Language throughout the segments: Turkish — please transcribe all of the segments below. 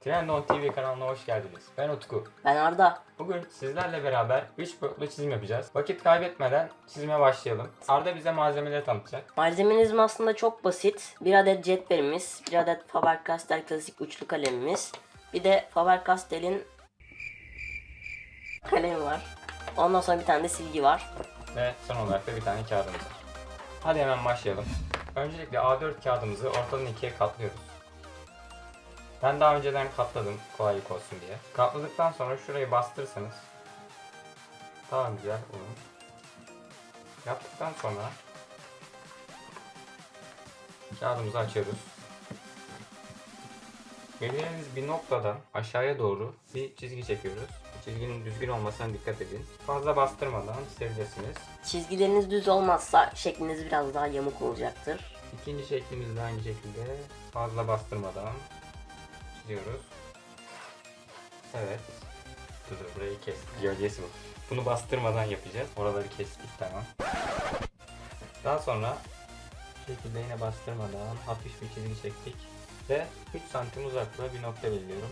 Trendon TV kanalına hoş geldiniz. Ben Utku. Ben Arda. Bugün sizlerle beraber 3 boyutlu çizim yapacağız. Vakit kaybetmeden çizime başlayalım. Arda bize malzemeleri tanıtacak. Malzemeniz aslında çok basit. Bir adet cetvelimiz, bir adet Faber-Castell klasik uçlu kalemimiz, bir de Faber-Castell'in kalemi var. Ondan sonra bir tane de silgi var. Ve son olarak da bir tane kağıdımız var. Hadi hemen başlayalım. Öncelikle A4 kağıdımızı ortadan ikiye katlıyoruz. Ben daha önceden katladım kolaylık olsun diye. Katladıktan sonra şurayı bastırırsanız daha güzel olur. Yaptıktan sonra kağıdımızı açıyoruz. Belirlediğiniz bir noktadan aşağıya doğru bir çizgi çekiyoruz. Çizginin düzgün olmasına dikkat edin. Fazla bastırmadan silebilirsiniz. Çizgileriniz düz olmazsa şekliniz biraz daha yamuk olacaktır. İkinci şeklimizi de aynı şekilde fazla bastırmadan çiziyoruz. Evet. Dur dur burayı kestik. Gölgesi bu. Bunu bastırmadan yapacağız. Oraları kestik tamam. Daha sonra bu şekilde yine bastırmadan hafif bir çizgi çektik. Ve 3 santim uzaklığa bir nokta belirliyorum.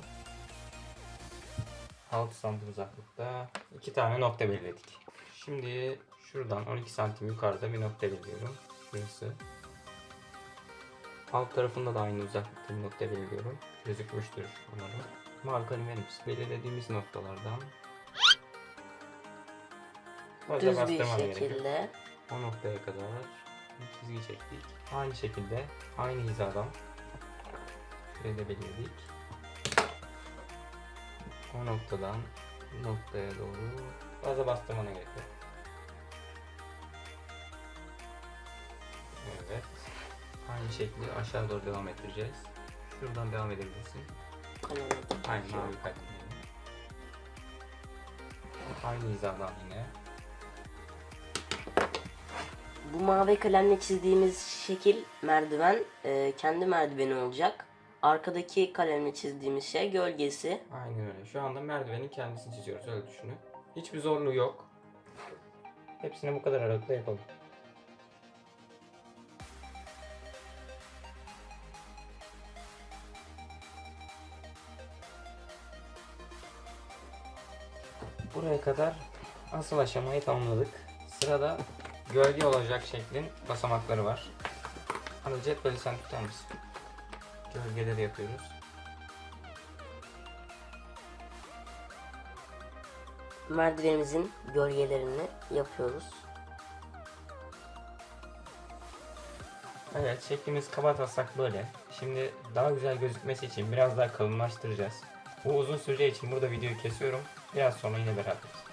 6 santim uzaklıkta iki tane nokta belirledik. Şimdi şuradan 12 santim yukarıda bir nokta belirliyorum. Şurası. Alt tarafında da aynı uzaklıkta bir nokta belirliyorum. Gözükmüştür umarım. Mavi kalem verir misin? Belirlediğimiz noktalardan Düz bir bastırmam gerekiyor. şekilde. O noktaya kadar bir çizgi çektik. Aynı şekilde aynı hizadan şurayı da belirledik. O noktadan bu noktaya doğru fazla bastırmana gerek yok. Evet. Aynı şekli aşağı doğru devam ettireceğiz. Şuradan devam edebilirsin. Aynı mavi kalemle. Aynı hizadan yine. Bu mavi kalemle çizdiğimiz şekil merdiven e, kendi merdiveni olacak. Arkadaki kalemle çizdiğimiz şey gölgesi. Aynen öyle. Şu anda merdivenin kendisini çiziyoruz öyle düşünün. Hiçbir zorluğu yok. Hepsini bu kadar aralıkla yapalım. Buraya kadar asıl aşamayı tamamladık. Sırada gölge olacak şeklin basamakları var. Hani cetveli sen tutar mısın? Gölgeleri yapıyoruz. Merdivenimizin gölgelerini yapıyoruz. Evet şeklimiz kaba taslak böyle. Şimdi daha güzel gözükmesi için biraz daha kalınlaştıracağız. Bu uzun süreceği için burada videoyu kesiyorum. Biraz sonra yine beraberiz.